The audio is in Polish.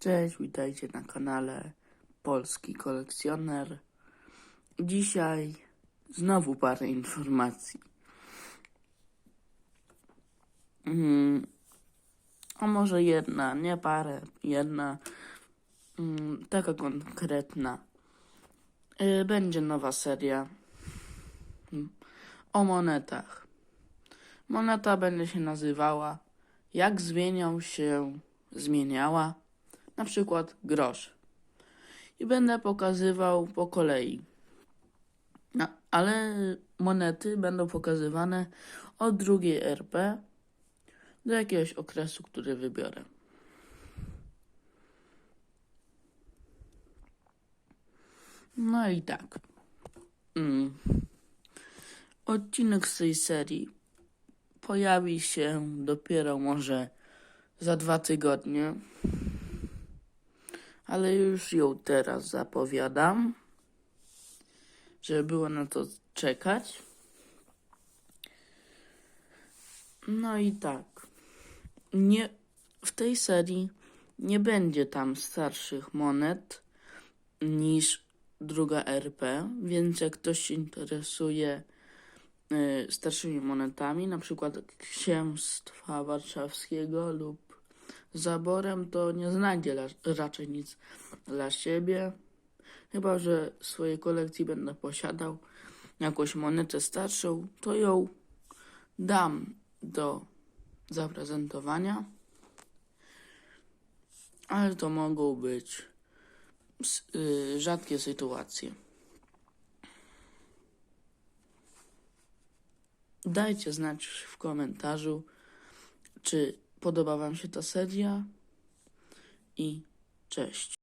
Cześć, witajcie na kanale Polski Kolekcjoner. Dzisiaj znowu parę informacji. Mm, a może jedna, nie parę, jedna, mm, taka konkretna. Y, Będzie nowa seria mm, o monetach. Moneta będzie się nazywała Jak zmienią się zmieniała na przykład grosz. I będę pokazywał po kolei. No, ale monety będą pokazywane od drugiej RP do jakiegoś okresu, który wybiorę. No i tak. Mm. Odcinek z tej serii pojawi się dopiero może za dwa tygodnie ale już ją teraz zapowiadam, żeby było na to czekać. No i tak. Nie, w tej serii nie będzie tam starszych monet niż druga RP, więc jak ktoś się interesuje y, starszymi monetami, na przykład księstwa warszawskiego lub zaborem, to nie znajdzie la- raczej nic dla siebie. Chyba, że w swojej kolekcji będę posiadał jakąś monetę starszą, to ją dam do zaprezentowania. Ale to mogą być y, rzadkie sytuacje. Dajcie znać w komentarzu, czy podoba Wam się ta seria i cześć.